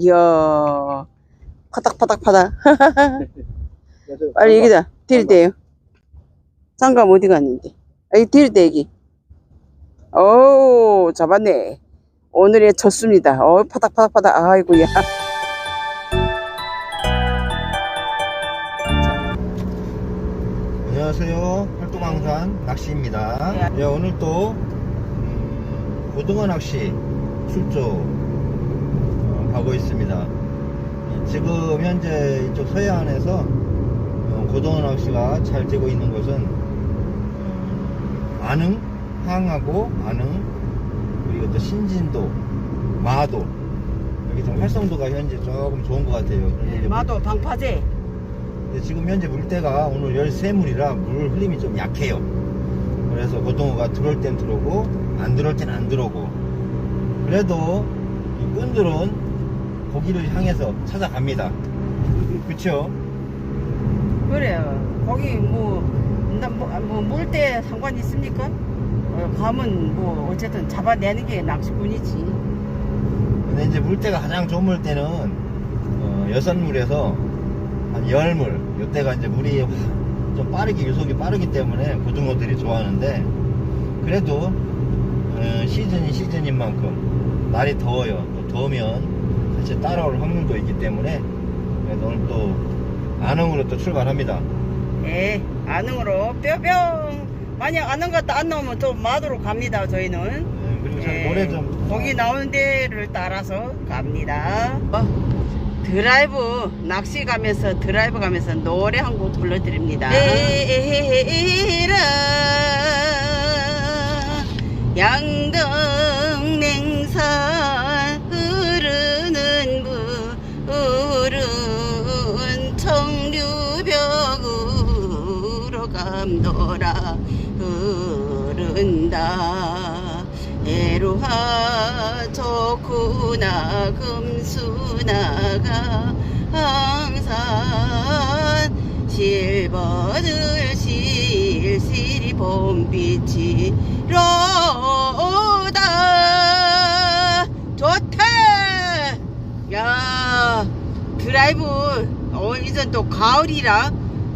이야. 파닥파닥 파닥. 그래서 빨리 여기다 들이대요. 장갑 어디 갔는데. 여기 들이대기 오 잡았네. 오늘의 첫수입니다. 어 파닥파닥 파닥. 아이고야. 안녕하세요. 활동항산 낚시입니다. 예, 오늘 또 음, 고등어 낚시 출조 어, 가고 있습니다. 예, 지금 현재 이쪽 서해안에서 어, 고등어 낚시가 잘 되고 있는 곳은 음, 안흥, 항하고 안흥 그리고 또 신진도, 마도 여기 좀 활성도가 현재 조금 좋은 것 같아요. 이제 마도 방파제 지금 현재 물때가 오늘 13물이라 물 흐름이 좀 약해요. 그래서 고등어가 들어올 땐 들어오고 안 들어올 땐 안 들어오고 그래도 이 꾼들은 고기를 향해서 찾아갑니다. 그쵸? 그래요. 거기 뭐, 나 뭐, 뭐 물때 상관 있습니까? 어, 가면 뭐 어쨌든 잡아내는 게 낚시꾼이지. 근데 이제 물때가 가장 좋은 물때는 어, 여섯 물에서 한 열 물. 이때가 이제 물이 좀 빠르게 유속이 빠르기 때문에 고등어들이 좋아하는데 그래도 어, 시즌이 시즌인 만큼 날이 더워요. 또 더우면 사실 따라올 확률도 있기 때문에 그래서 오늘 또 안흥으로 또 출발합니다. 예, 안흥으로 뿅뿅. 만약 안흥 갔다 안 나오면 또 마도로 갑니다, 저희는. 음, 그리고 저 예, 노래 좀 거기 나오는 데를 따라서 갑니다. 어, 드라이브, 낚시 가면서 드라이브 가면서 노래 한 곡 불러드립니다. 에라 양동 흐른다 애로하 좋구나 금수나가 항상 실버들 실실이 봄빛이 로다. 좋다 야 드라이브 어 이젠 또 가을이라?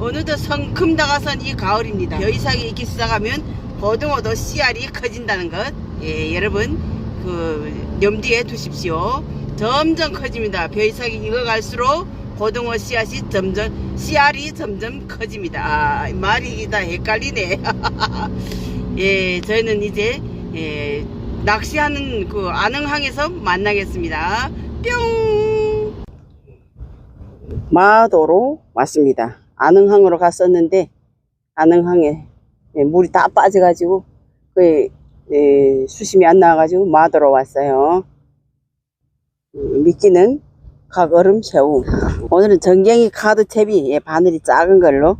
어느덧 성큼 다가선 이 가을입니다. 여의상에 이렇게 시작하면 고등어도 씨알이 커진다는 것. 예, 여러분 그 염두에 두십시오. 점점 커집니다. 벼이삭이 익어갈수록 고등어 씨앗이 점점 씨알이 점점 커집니다. 아, 말이 다 헷갈리네. 예 저희는 이제 예, 낚시하는 그 안흥항에서 만나겠습니다. 뿅! 마도로 왔습니다. 안흥항으로 갔었는데 안흥항에 예, 물이 다 빠져가지고 그 예, 수심이 안 나와가지고 마도로 왔어요. 음, 미끼는 각얼음 새우. 오늘은 전갱이 카드 탭이 예, 바늘이 작은 걸로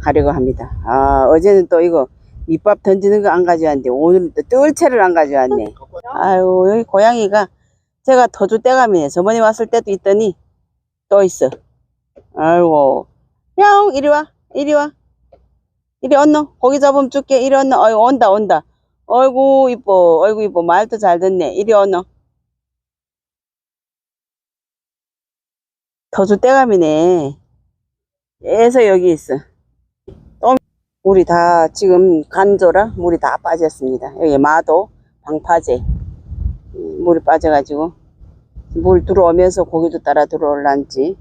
하려고 합니다. 아 어제는 또 이거 밑밥 던지는 거 안 가져왔는데 오늘은 또 뜰채를 안 가져왔네. 아유 여기 고양이가 제가 터주 떼가미네. 저번에 왔을 때도 있더니 또 있어. 아이고 형 이리 와 이리 와 이리 언노 고기 잡으면 줄게. 이리 언노. 어이 온다 온다. 어이구 이뻐. 어이구 이뻐. 말도 잘 듣네. 이리 언노. 터주 떼감이네. 에서 여기 있어. 또 물이 다 지금 간조라 물이 다 빠졌습니다. 여기 마도 방파제. 음, 물이 빠져가지고. 물 들어오면서 고기도 따라 들어올란지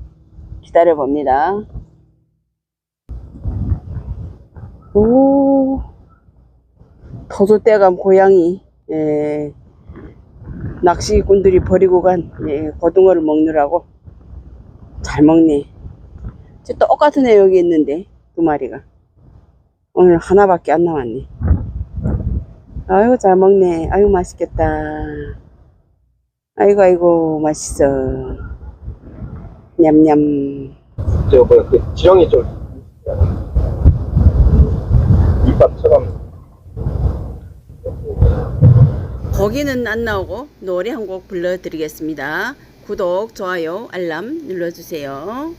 기다려 봅니다 오, 터줏대감 고양이, 예, 낚시꾼들이 버리고 간, 예, 고등어를 먹느라고 잘 먹네. 저 똑같은 애 여기 있는데, 두 마리가. 오늘 하나밖에 안 나왔네. 아이고, 잘 먹네. 아이고, 맛있겠다. 아이고, 아이고, 맛있어. 냠냠. 저 뭐야 그 지렁이 좀 밑밥처럼 거기는 안 나오고 노래 한 곡 불러드리겠습니다. 구독, 좋아요, 알람 눌러주세요.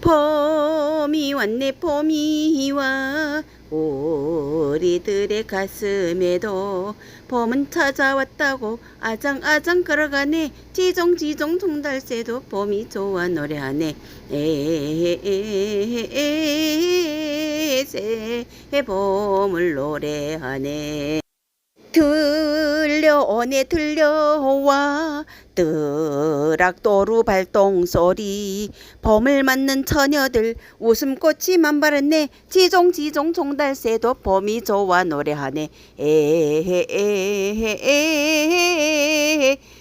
봄이 왔네 봄이 와 우리들의 가슴에도 봄은 찾아왔다고 아장아장 걸어가네 지종지종 종달새도 봄이 좋아 노래하네 에헤헤헤 새해 봄을 노래하네 들려오네 들려와. 뜨락도루 발동소리. 봄을 맞는 처녀들 웃음꽃이 만발했네. 지종지종 종달새도 봄이 좋아 노래하네. 에헤에헤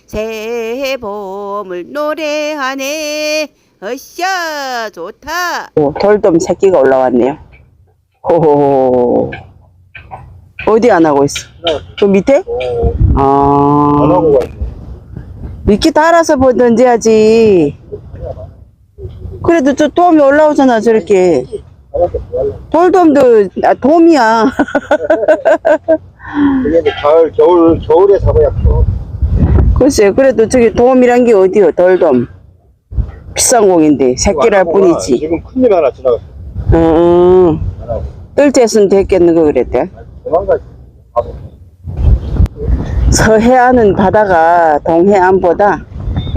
새해 봄을 노래하네. 으쌰 좋다. 오, 돌돔 새끼가 올라왔네요. 호호호. 어디 안 하고 있어? 그 밑에? 어, 아. 안 하고 갔네. 미끼 달아서 뭐 던져야지. 그래도 저 돔이 올라오잖아, 저렇게. 돌돔도, 아, 돔이야. 이게 이제 가을, 겨울, 겨울에 잡아야 커. 글쎄, 그래도 저기 돔이란 게 어디요, 돌돔. 비싼 공인데, 새끼랄 뿐이지. 지금 큰일 하나 지나갔어. 응, 안 하고. 뜰 때선 됐겠는 거 그랬대. 도망가지. 바보. 서해안은 바다가 동해안보다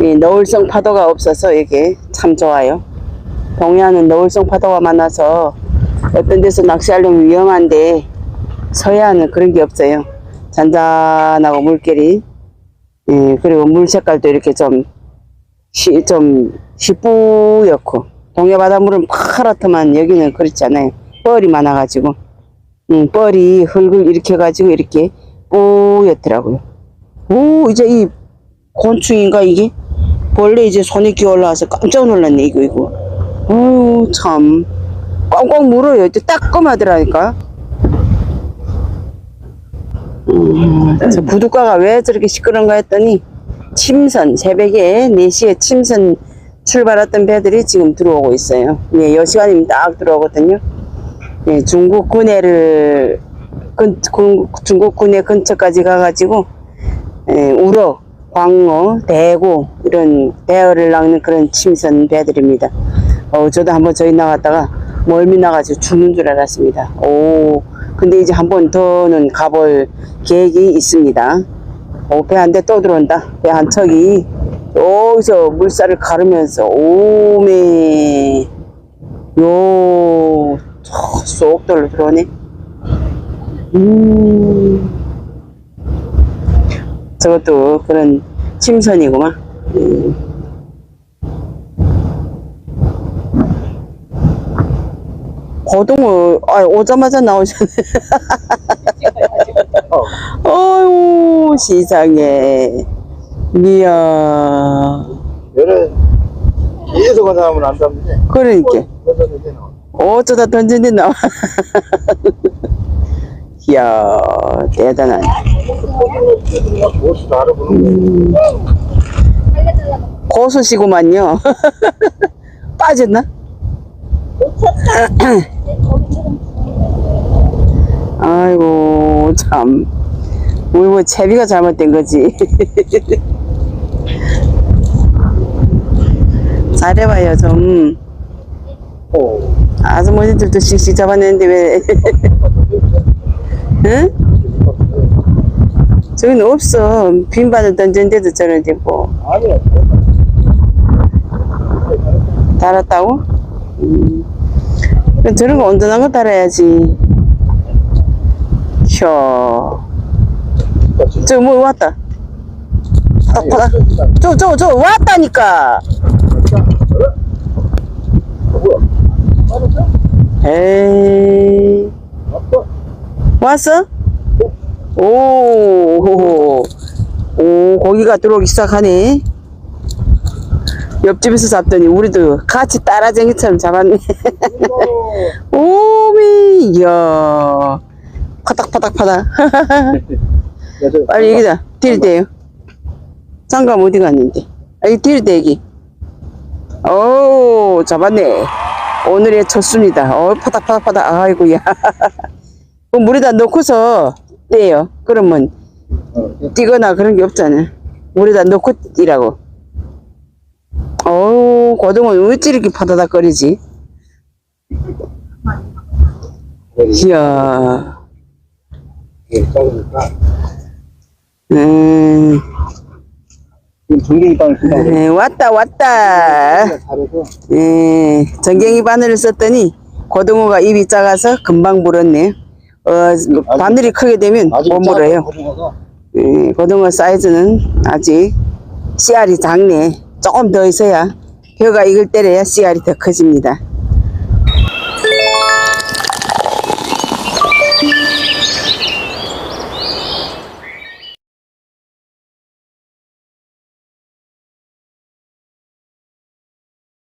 이 너울성 파도가 없어서 이게 참 좋아요. 동해안은 너울성 파도가 많아서 어떤 데서 낚시하려면 위험한데 서해안은 그런 게 없어요. 잔잔하고 물결이 예, 그리고 물 색깔도 이렇게 좀, 시, 좀 시뿌옇고 동해 바닷물은 파랗더만 여기는 그렇지 않아요. 뻘이 많아가지고 음, 뻘이 흙을 일으켜가지고 이렇게 뿌옇더라고요. 오, 이제 이 곤충인가 이게? 벌레 이제 손이 끼어 올라와서 깜짝 놀랐네 이거 이거. 어우 참 꽝꽝 물어요. 이제 따끔하더라니까. 음, 저 부둣가가 왜 저렇게 시끄러운가 했더니 침선 새벽에 4시에 침선 출발했던 배들이 지금 들어오고 있어요. 예, 요 시간이면 딱 들어오거든요. 예, 중국 군해를 근, 군, 중국 군해 근처까지 가가지고 예, 우럭, 광어, 대구 이런 대어를 낚는 그런 침선 배들입니다. 어, 저도 한번 저기 나갔다가 멀미 나가지고 죽는 줄 알았습니다. 오, 근데 이제 한 번 더는 가볼 계획이 있습니다. 오, 배 한 대 또 들어온다. 배 한 척이 여기서 물살을 가르면서 오메 요, 쏙 돌로 들어오네. 음, 저것도 그런 침선이구만. 음. 고등어, 아, 오자마자 나오셨네. 어휴, 시상에. 이야. 얘는 뒤에서 건 사람은 안 잡는데. 그러니까. 어쩌다 던졌는데 나와. 이야, 알아보는 음. 고수시구만요. 빠졌나? 아이고, 참. 우리 뭐, 채비가 잘못된 거지. 잘해봐요, 좀. 거. 아주머니들도 씩씩 잡아내는데 왜, 응? 저기는 없어. 빈바늘 던졌는데도 저런데 뭐. 아니야. 달았다고? 음. 저런 거 온전한 거 달아야지. 혀. 저기 뭐 왔다. 파닥, 파닥. 저, 저, 저 왔다니까. 뭐야? 에이. 왔어? 오, 오, 오, 고기가 들어오기 시작하네. 옆집에서 잡더니 우리도 같이 따라쟁이처럼 잡았네. 오미, 이야. 파닥파닥파닥. 빨리 여기다. 들이대요. 장갑 어디 갔는데? 아, 여기 들이대기. 오, 잡았네. 오늘의 첫 수입니다. 어, 파닥파닥파닥. 아이고야. 그 물에다 넣고서 떼요. 그러면 뛰거나 그런 게 없잖아. 물에다 넣고 뛰라고. 어우, 고등어 어찌 이렇게 파다닥 거리지? 이야. 이게 작으니까. 음, 지금 전갱이 그래. 네, 왔다, 왔다. 잘해서. 예, 전갱이 바늘을 썼더니 고등어가 입이 작아서 금방 물었네. 어, 바늘이 크게 되면 아직 못 물어요. 고등어가 예, 고등어 사이즈는 아직 씨알이 작네. 조금 더 있어야 혀가 익을 때려야 씨알이 더 커집니다.